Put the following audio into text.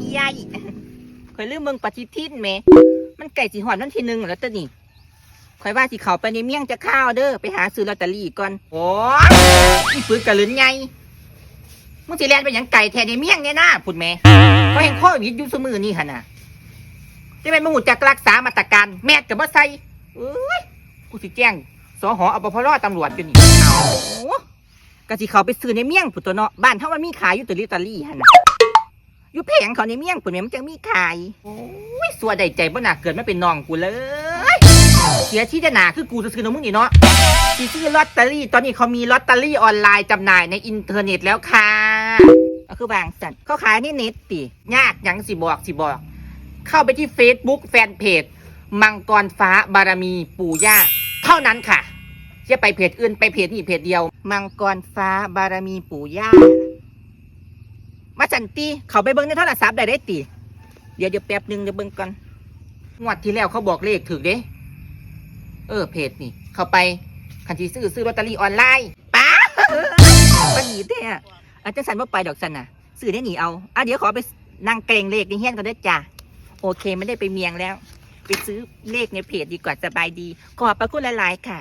อียายข่อยลืมเมืองปฏิทินแหม มันไก่สิหอดวันทีหนึ่งแล้วตะนี่ข่อยว่าสิเขาไปในเมี่ยงจะข้าวเด้อไปหาซื้อลอตเตอรี่ก่อน โอ้ยอีปืนกระลืนไงมึงสิแลนไปหยังไก่แทนในเมี่ยงเนี่ยนะพูดแหม่เขาเห็นข้อวิดยู่สมือนี่หั่นน่ะจะเป็นมหุจากรักษามาตรการ แม่กับบ่ใส่เอ้ยกูสิแจ้งสหออปพรตำรวจกันนี่เอากะสิเขาไปซื้อในเมี่ยงพุ่นตัวเนาะบ้านเฮามันมีขายอยู่ตัวลอตเตอรี่หั่นน่ะ แผงเขาในเมี่ยงปุ่นแม่มันจังมีขายโอ้ยสัวใดใจบ่น่าเกิดไมาเป็นน้องกูเลย เสียที่จะหนาคือกูจะซื้อน้องมึงนี่เนาะสิซื้อลอตเตอรี่ ตอนนี้เขามีลอตเตอรี่ออนไลน์จำหน่ายในอินเทอร์เน็ตแล้วค่ะก็คือบางสัตว์เขาขายนี่เน็ตติยากหยังสิบอกสิบอก เข้าไปที่ Facebook แฟนเพจ มังกรฟ้าบารมีปู่ย่าเท่านั้นค่ะจะไปเพจอื่นไปเพจนี่เพจเดียว มังกรฟ้าบารมีปู่ย่า มาจันตีเขาไปเบิ้งในโทรศัพท์ได้ได้ตีเดี๋ยวเดี๋ยวแป๊บหนึงเดี๋ยวเบิ้งก่อนงวดที่แล้วเขาบอกเลขถึกเด้ เออเพจนี่ เข้าไปคันที่ซื้อซื้อลอตเตอรี่ออนไลน์ป้าปนีเด้ออาจารย์สันว่าไปดอกสันน่ะซื้อได้หนีเอาอะเดี๋ยวขอไปนั่งเกรงเลขในเฮี้ยนกันด้วยจ้ะโอเคไม่ได้ไปเมียงแล้ว ไปซื้อเลขในเพจดีกว่าสบายดี ขอบพระคุณหลายๆค่ะ